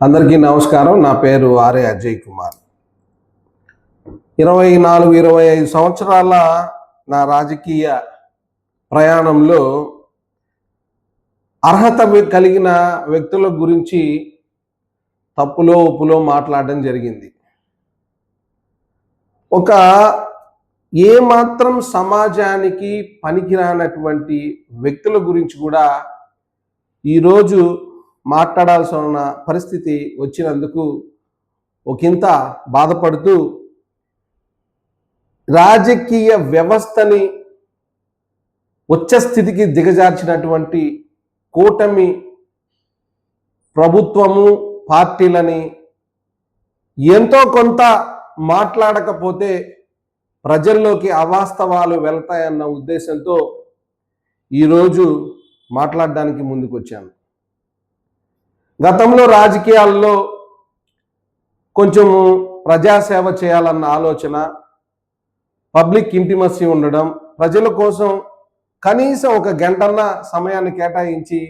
అందరికీ నమస్కారం. నా పేరు ఆర్ఏ అజయ్ కుమార్. ఇరవై నాలుగు ఇరవై ఐదు సంవత్సరాల నా రాజకీయ ప్రయాణంలో అర్హత కలిగిన వ్యక్తుల గురించి తప్పులో ఒప్పులో మాట్లాడడం జరిగింది. ఒక ఏమాత్రం సమాజానికి పనికిరానటువంటి వ్యక్తుల గురించి కూడా ఈరోజు మాట్లాడాల్సిన పరిస్థితి వచ్చినందుకు ఒకంత బాధపడుతూ రాజకీయ వ్యవస్థని ఉచ్చ స్థితికి దిగజార్చినటువంటి కూటమి ప్రభుత్వము పార్టీలని ఎంతో కొంత మాట్లాడకపోతే ప్రజల్లోకి అవాస్తవాలు వెళ్తాయన్న ఉద్దేశంతో ఈరోజు మాట్లాడడానికి ముందుకు వచ్చాను గతంలో రాజకీయాల్లో కొంచెము ప్రజాసేవ చేయాలన్న ఆలోచన పబ్లిక్ ఇంటిమసీ ఉండడం ప్రజల కోసం కనీసం ఒక గంటన్న సమయాన్ని కేటాయించి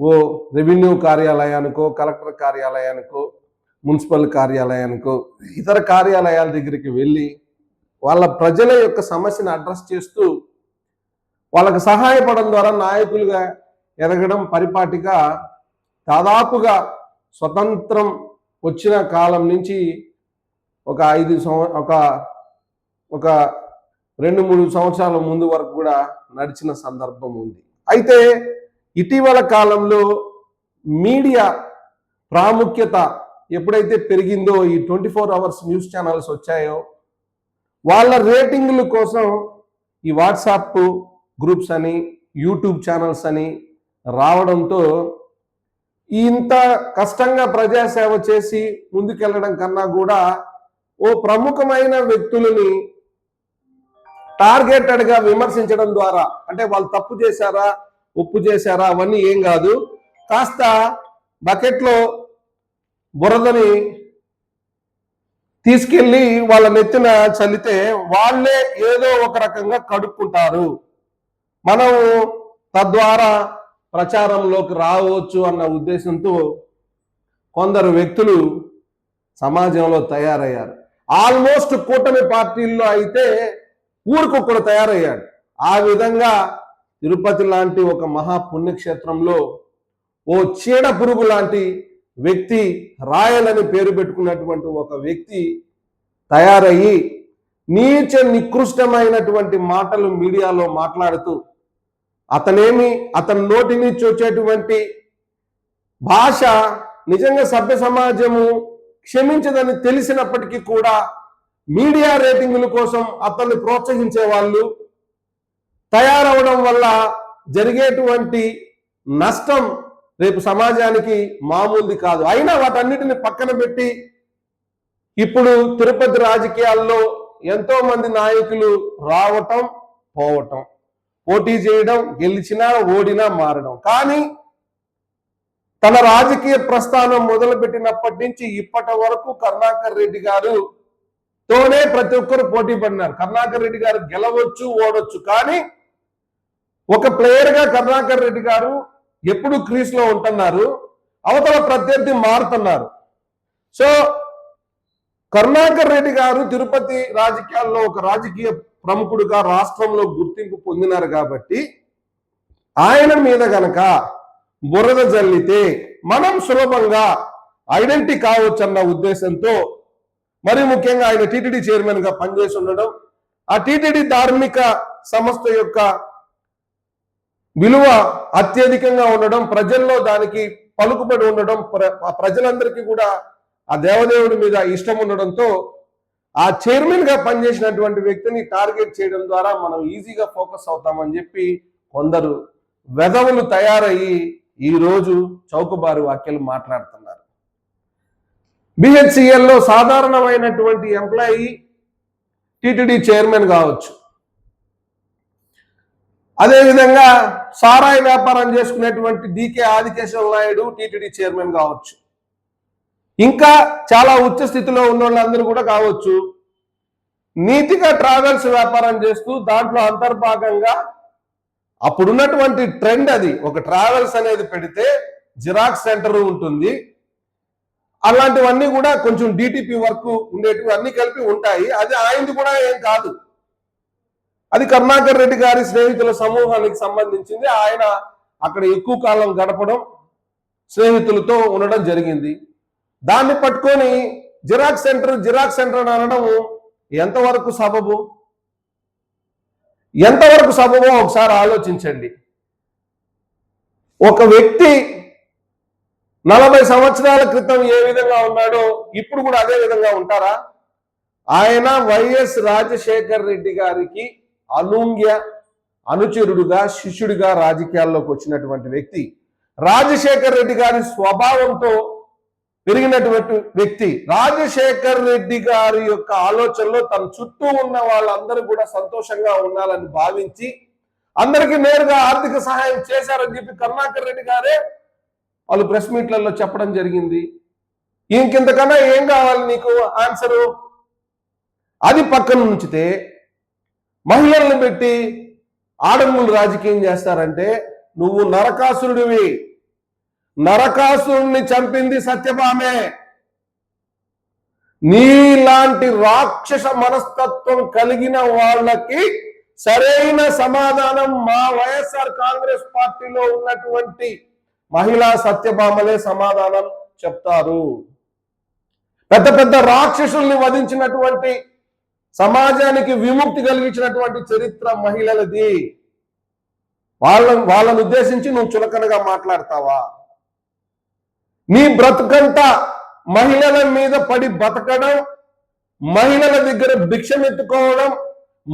ఓ రెవెన్యూ కార్యాలయానికో కలెక్టర్ కార్యాలయానికో మున్సిపల్ కార్యాలయానికో ఇతర కార్యాలయాల దగ్గరికి వెళ్ళి వాళ్ళ ప్రజల యొక్క సమస్యను అడ్రస్ చేస్తూ వాళ్ళకు సహాయపడడం ద్వారా నాయకులుగా ఎదగడం పరిపాటిగా దాదాపుగా స్వతంత్రం వచ్చిన కాలం నుంచి ఒక ఐదు సంవ ఒక ఒక రెండు మూడు సంవత్సరాల ముందు వరకు కూడా నడిచిన సందర్భం ఉంది. అయితే ఇటీవల కాలంలో మీడియా ప్రాముఖ్యత ఎప్పుడైతే పెరిగిందో ఈ twenty four hours news channels వచ్చాయో వాళ్ళ రేటింగ్ల కోసం ఈ వాట్సాప్ గ్రూప్స్ అని యూట్యూబ్ ఛానల్స్ అని రావడంతో ఇంత కష్టంగా ప్రజాసేవ చేసి ముందుకెళ్ళడం కన్నా కూడా ఓ ప్రముఖమైన వ్యక్తులని టార్గెటెడ్గా విమర్శించడం ద్వారా అంటే వాళ్ళు తప్పు చేశారా ఉప్పు చేశారా అవన్నీ ఏం కాదు. కాస్త బకెట్లో బురదని తీసుకెళ్ళి వాళ్ళ నెత్తిన చల్లితే వాళ్ళే ఏదో ఒక రకంగా కడుక్కుంటారు. మనం తద్వారా ప్రచారంలోకి రావచ్చు అన్న ఉద్దేశంతో కొందరు వ్యక్తులు సమాజంలో తయారయ్యారు. ఆల్మోస్ట్ కూటమి పార్టీల్లో అయితే ఊరికొక్కడు తయారయ్యాడు ఆ విధంగా తిరుపతి లాంటి ఒక మహా పుణ్యక్షేత్రంలో ఓ చీడ పురుగు లాంటి వ్యక్తి రాయలని పేరు పెట్టుకున్నటువంటి ఒక వ్యక్తి తయారయ్యి నీచ నికృష్టమైనటువంటి మాటలు మీడియాలో మాట్లాడుతూ అతనేమి అతని నోటి నుంచి వచ్చేటువంటి భాష నిజంగా సభ్య సమాజము క్షమించదని తెలిసినప్పటికీ కూడా మీడియా రేటింగుల కోసం అతన్ని ప్రోత్సహించే వాళ్ళు తయారవడం వల్ల జరిగేటువంటి నష్టం రేపు సమాజానికి మామూలుది కాదు. అయినా వాటన్నిటిని పక్కన పెట్టి ఇప్పుడు తిరుపతి రాజకీయాల్లో ఎంతో మంది నాయకులు రావటం పోవటం పోటీ చేయడం గెలిచినా ఓడినా మారడం. కానీ తన రాజకీయ ప్రస్థానం మొదలుపెట్టినప్పటి నుంచి ఇప్పటి వరకు కరుణాకర్ రెడ్డి గారు తోనే ప్రతి ఒక్కరు పోటీ పడినారు. కరుణాకర్ రెడ్డి గారు గెలవచ్చు ఓడొచ్చు. కానీ ఒక ప్లేయర్గా కరుణాకర్ రెడ్డి గారు ఎప్పుడు క్రీజ్లో ఉంటున్నారు అవతల ప్రత్యర్థి మారుతున్నారు. సో కరుణాకర్ రెడ్డి గారు తిరుపతి రాజకీయాల్లో ఒక రాజకీయ ప్రముఖుడుగా రాష్ట్రంలో గుర్తింపు పొందినారు కాబట్టి ఆయన మీద గనక బురద జల్లితే మనం సులభంగా ఐడెంటిటీ కావచ్చు అన్న ఉద్దేశంతో మరి ముఖ్యంగా ఆయన టీటీడీ చైర్మన్గా పనిచేసి ఉండడం ఆ టీటీడీ ధార్మిక సంస్థ యొక్క విలువ అత్యధికంగా ఉండడం ప్రజల్లో దానికి పలుకుబడి ఉండడం ప్ర- ఆ ప్రజలందరికీ కూడా ఆ దేవదేవుడి మీద ఇష్టం ఉండడంతో ఆ చైర్మన్గా పనిచేసినటువంటి వ్యక్తిని టార్గెట్ చేయడం ద్వారా మనం ఈజీగా ఫోకస్ అవుతామని చెప్పి కొందరు వెధవులు తయారయ్యి ఈ రోజు చౌకబారు వ్యాఖ్యలు మాట్లాడుతున్నారు. బిహెచ్సిఎల్లో సాధారణమైనటువంటి ఎంప్లాయీ టిటిడి చైర్మన్ కావచ్చు. అదేవిధంగా సారాయి వ్యాపారం చేసుకునేటువంటి D K Adikesava Naidu TTD chairman కావచ్చు. ఇంకా చాలా ఉచ్చ స్థితిలో ఉన్న వాళ్ళందరూ కూడా కావచ్చు. నీతిగా ట్రావెల్స్ వ్యాపారం చేస్తూ దాంట్లో అంతర్భాగంగా అప్పుడున్నటువంటి ట్రెండ్ అది. ఒక ట్రావెల్స్ అనేది పెడితే జిరాక్స్ సెంటర్ ఉంటుంది. అలాంటివన్నీ కూడా కొంచెం డిటిపి వర్క్ ఉండేటివి అన్ని కలిపి ఉంటాయి. అది ఆయనది కూడా ఏం కాదు. అది కరుణాకర్ రెడ్డి గారి స్నేహితుల సమూహానికి సంబంధించింది. ఆయన అక్కడ ఎక్కువ కాలం గడపడం స్నేహితులతో ఉండడం జరిగింది. దాన్ని పట్టుకొని జిరాక్స్ సెంటర్ జిరాక్స్ సెంటర్ అని అనడం ఎంతవరకు సబబు? ఎంతవరకు సబబో? ఒకసారి ఆలోచించండి. ఒక వ్యక్తి నలభై సంవత్సరాల క్రితం ఏ విధంగా ఉన్నాడో ఇప్పుడు కూడా అదే విధంగా ఉంటారా? ఆయన వైఎస్ రాజశేఖర్ రెడ్డి గారికి అనూంగ్య అనుచరుడుగా శిష్యుడిగా రాజకీయాల్లోకి వచ్చినటువంటి వ్యక్తి. రాజశేఖర్ రెడ్డి గారి స్వభావంతో పెరిగినటువంటి వ్యక్తి రాజశేఖర్ రెడ్డి గారి యొక్క ఆలోచనలో తన చుట్టూ ఉన్న వాళ్ళందరూ కూడా సంతోషంగా ఉండాలని భావించి అందరికీ నేరుగా ఆర్థిక సహాయం చేశారని చెప్పి కరుణాకర్ రెడ్డి గారే వాళ్ళు ప్రెస్ మీట్లలో చెప్పడం జరిగింది. ఇంకింతకన్నా ఏం కావాలి నీకు ఆన్సరు? అది పక్కన ఉంచితే మహిళలను పెట్టి ఆడంగులు రాజకీయం చేస్తారంటే నువ్వు నరకాసురుడివి. నరకాసురుణ్ణి చంపింది సత్యభామే. నీలాంటి రాక్షస మనస్తత్వం కలిగిన వాళ్ళకి సరైన సమాధానం మా వైఎస్ఆర్ కాంగ్రెస్ పార్టీలో ఉన్నటువంటి మహిళా సత్యభామలే సమాధానం చెప్తారు. పెద్ద పెద్ద రాక్షసుల్ని వధించినటువంటి సమాజానికి విముక్తి కలిగించినటువంటి చరిత్ర మహిళలది. వాళ్ళ వాళ్ళను ఉద్దేశించి నువ్వు చులకనగా మాట్లాడతావా? నీ బ్రతుకంతా మహిళల మీద పడి బతకడం మహిళల దగ్గర భిక్షమెత్తుకోవడం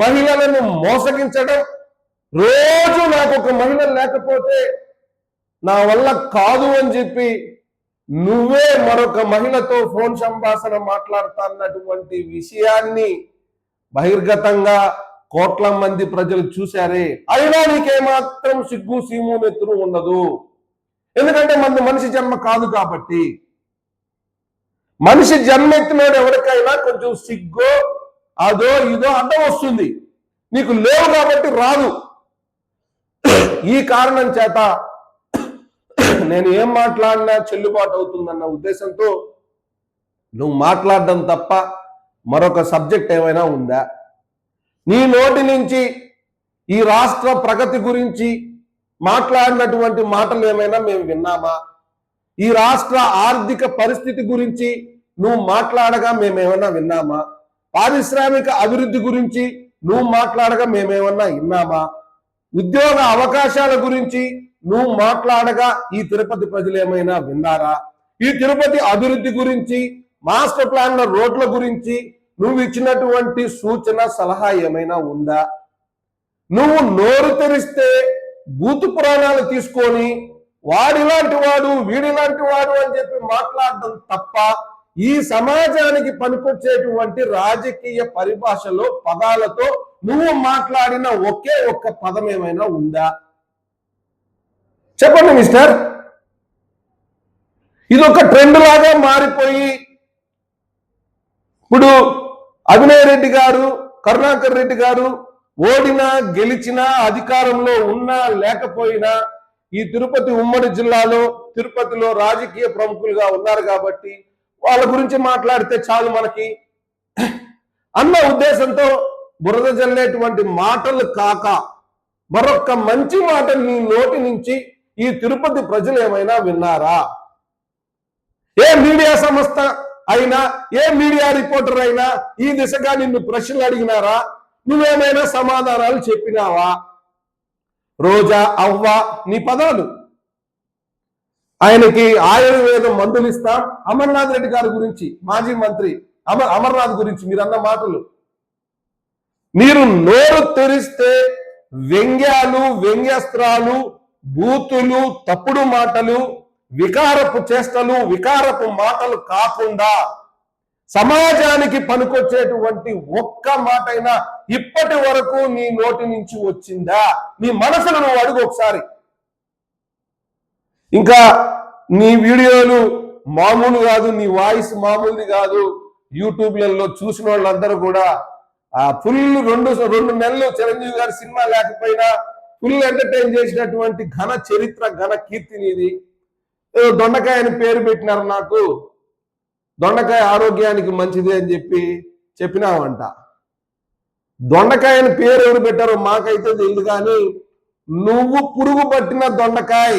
మహిళలను మోసగించడం రోజు నాకు ఒక మహిళ లేకపోతే నా వల్ల కాదు అని చెప్పి నువ్వే మరొక మహిళతో ఫోన్ సంభాషణ మాట్లాడుతున్నటువంటి విషయాన్ని బహిర్గతంగా కోట్ల మంది ప్రజలు చూశారే. అయినా నీకేమాత్రం సిగ్గు సీము నెత్తురు ఉండదు. ఎందుకంటే మన మనిషి జన్మ కాదు కాబట్టి. మనిషి జన్మెత్తినోడు ఎవరికైనా కొంచెం సిగ్గో అదో ఇదో అడ్డం వస్తుంది. నీకు లేవు కాబట్టి రాదు. ఈ కారణం చేత నేను ఏం మాట్లాడినా చెల్లుబాటు అవుతుందన్న ఉద్దేశంతో నువ్వు మాట్లాడడం తప్ప మరొక సబ్జెక్ట్ ఏమైనా ఉందా? నీ నోటి నుంచి ఈ రాష్ట్ర ప్రగతి గురించి మాట్లాడినటువంటి మాటలు ఏమైనా మేము విన్నామా? ఈ రాష్ట్ర ఆర్థిక పరిస్థితి గురించి నువ్వు మాట్లాడగా మేమేమన్నా విన్నామా? పారిశ్రామిక అభివృద్ధి గురించి నువ్వు మాట్లాడగా మేమేమన్నా విన్నామా? ఉద్యోగ అవకాశాల గురించి నువ్వు మాట్లాడగా ఈ తిరుపతి ప్రజలు ఏమైనా విన్నారా? ఈ తిరుపతి అభివృద్ధి గురించి మాస్టర్ ప్లాన్ల రోడ్ల గురించి నువ్వు ఇచ్చినటువంటి సూచన సలహా ఏమైనా ఉందా? నువ్వు నోరు తెరిస్తే భూతు పురాణాలు తీసుకొని వాడిలాంటి వాడు వీడిలాంటి వాడు అని చెప్పి మాట్లాడడం తప్ప ఈ సమాజానికి పనికొచ్చేటువంటి రాజకీయ పరిభాషలో పదాలతో నువ్వు మాట్లాడిన ఒకే ఒక్క పదం ఏమైనా ఉందా? చెప్పండి మిస్టర్. ఇది ఒక ట్రెండ్ లాగా మారిపోయి ఇప్పుడు అభినయ్ రెడ్డి గారు కరుణాకర్ రెడ్డి గారు ఓడినా గెలిచినా అధికారంలో ఉన్నా లేకపోయినా ఈ తిరుపతి ఉమ్మడి జిల్లాలో తిరుపతిలో రాజకీయ ప్రముఖులుగా ఉన్నారు కాబట్టి వాళ్ళ గురించి మాట్లాడితే చాలు మనకి. అన్న ఉద్దేశంతో బురద జల్లేటువంటి మాటలు కాక మరొక్క మంచి మాట నీ నోటి నుంచి ఈ తిరుపతి ప్రజలు ఏమైనా విన్నారా? ఏ మీడియా సంస్థ అయినా ఏ మీడియా రిపోర్టర్ అయినా ఈ దిశగా నిన్ను ప్రశ్నలు అడిగినారా? నువ్వేమైనా సమాధానాలు చెప్పినావా? రోజా అవ్వ నీ పదాలు. ఆయనకి ఆయుర్వేదం మందులు ఇస్తా. అమర్నాథ్ రెడ్డి గారి గురించి మాజీ మంత్రి అమర్ అమర్నాథ్ గురించి మీరు అన్న మాటలు. మీరు నోరు తెరిస్తే వ్యంగ్యాలు వ్యంగ్యాస్త్రాలు బూతులు తప్పుడు మాటలు వికారపు చేష్టలు వికారపు మాటలు కాకుండా సమాజానికి పనికొచ్చేటువంటి ఒక్క మాటైనా ఇప్పటి వరకు నీ నోటి నుంచి వచ్చిందా? నీ మనసును నువ్వు అడుగు ఒకసారి. ఇంకా నీ వీడియోలు మామూలు కాదు నీ వాయిస్ మామూలుది కాదు. యూట్యూబ్లలో చూసిన వాళ్ళందరూ కూడా ఆ ఫుల్ రెండు రెండు నెలలు చిరంజీవి గారి సినిమా లేకపోయినా ఫుల్ ఎంటర్టైన్ చేసినటువంటి ఘన చరిత్ర ఘన కీర్తినిది దొండకాయ అని పేరు పెట్టినారు నాకు. దొండకాయ ఆరోగ్యానికి మంచిది అని చెప్పి చెప్పినావంట. దొండకాయ అని పేరు ఎవరు పెట్టారో మాకైతే తెలియదు కానీ నువ్వు పురుగు పట్టిన దొండకాయ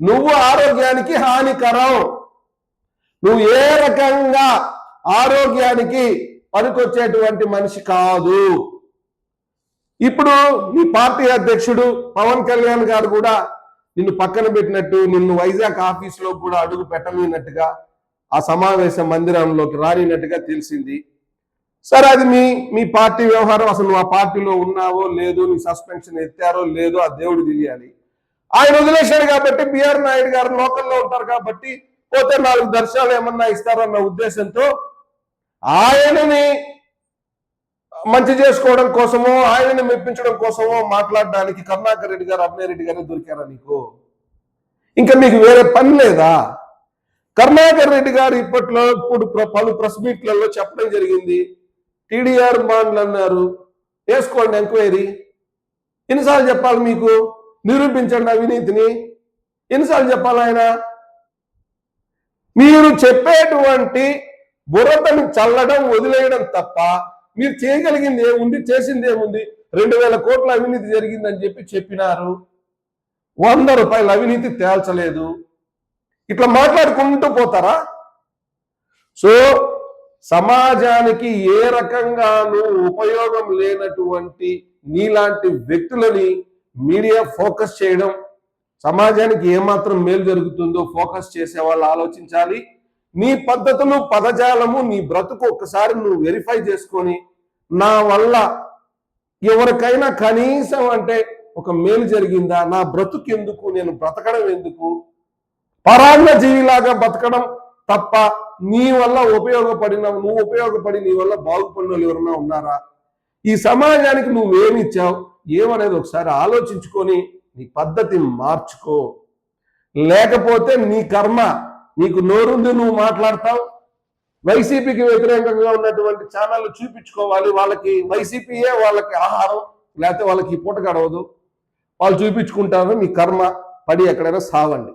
నువ్వు ఆరోగ్యానికి హానికరం. నువ్వు ఏ రకంగా ఆరోగ్యానికి పనికొచ్చేటువంటి మనిషి కాదు. ఇప్పుడు నీ పార్టీ అధ్యక్షుడు పవన్ కళ్యాణ్ గారు కూడా నిన్ను పక్కన పెట్టినట్టు నిన్ను వైజాగ్ ఆఫీసులో కూడా అడుగు పెట్టలేనట్టుగా ఆ సమావేశ మందిరంలోకి రానినట్టుగా తెలిసింది. సరే అది మీ మీ పార్టీ వ్యవహారం. అసలు నువ్వు ఆ పార్టీలో ఉన్నావో లేదో నీ సస్పెన్షన్ ఎత్తారో లేదో ఆ దేవుడు తెలియాలి. ఆయన వదిలేశాడు కాబట్టి బిఆర్ నాయుడు గారు లోకల్లో ఉంటారు కాబట్టి పోతే నాలుగు దర్శనాలు ఏమన్నా ఇస్తారో అన్న ఉద్దేశంతో ఆయనని మంచి చేసుకోవడం కోసమో ఆయనని మెప్పించడం కోసమో మాట్లాడడానికి కరుణాకర్ రెడ్డి గారు అభినయ్ రెడ్డి గారు దొరికారా నీకు? ఇంకా మీకు వేరే పని లేదా? కరుణాకర్ రెడ్డి గారు ఇప్పట్లో ఇప్పుడు ప్ర- పలు ప్రెస్ మీట్లలో చెప్పడం జరిగింది. టీడీఆర్ బాండ్లు అన్నారు. వేసుకోండి ఎంక్వైరీ. ఎన్నిసార్లు చెప్పాలి మీకు? నిరూపించండి అవినీతిని. ఎన్నిసార్లు చెప్పాలి ఆయన? మీరు చెప్పేటువంటి బురదను చల్లడం వదిలేయడం తప్ప మీరు చేయగలిగింది ఏముంది చేసింది ఏముంది? రెండు వేల కోట్ల అవినీతి జరిగిందని చెప్పి చెప్పినారు. వంద రూపాయల అవినీతి తేల్చలేదు. ఇట్లా మాట్లాడుకుంటూ పోతారా? సో సమాజానికి ఏ రకంగానూ ఉపయోగం లేనటువంటి నీలాంటి వ్యక్తులని మీడియా ఫోకస్ చేయడం సమాజానికి ఏమాత్రం మేలు జరుగుతుందో ఫోకస్ చేసే వాళ్ళు ఆలోచించాలి. నీ పద్ధతులు పదజాలము నీ బ్రతుకు ఒక్కసారి నువ్వు వెరిఫై చేసుకొని నా వల్ల ఎవరికైనా కనీసం అంటే ఒక మేలు జరిగిందా? నా బ్రతుకు ఎందుకు నేను బ్రతకడం ఎందుకు? పరాన్న జీవిలాగా బతకడం తప్ప నీ వల్ల ఉపయోగపడిన నువ్వు ఉపయోగపడి నీ వల్ల బాగుపడిన వాళ్ళు ఎవరన్నా ఉన్నారా? ఈ సమాజానికి నువ్వేమి ఇచ్చావు? ఏమనేది ఒకసారి ఆలోచించుకొని నీ పద్ధతి మార్చుకో. లేకపోతే నీ కర్మ నీకు నోరుంది నువ్వు మాట్లాడతావు. వైసీపీకి వ్యతిరేకంగా ఉన్నటువంటి ఛానళ్ళు చూపించుకోవాలి. వాళ్ళకి వైసీపీయే వాళ్ళకి ఆహారం లేకపోతే వాళ్ళకి ఈ పూట గడవదు వాళ్ళు చూపించుకుంటారు మీ కర్మ పడి ఎక్కడైనా సావండి.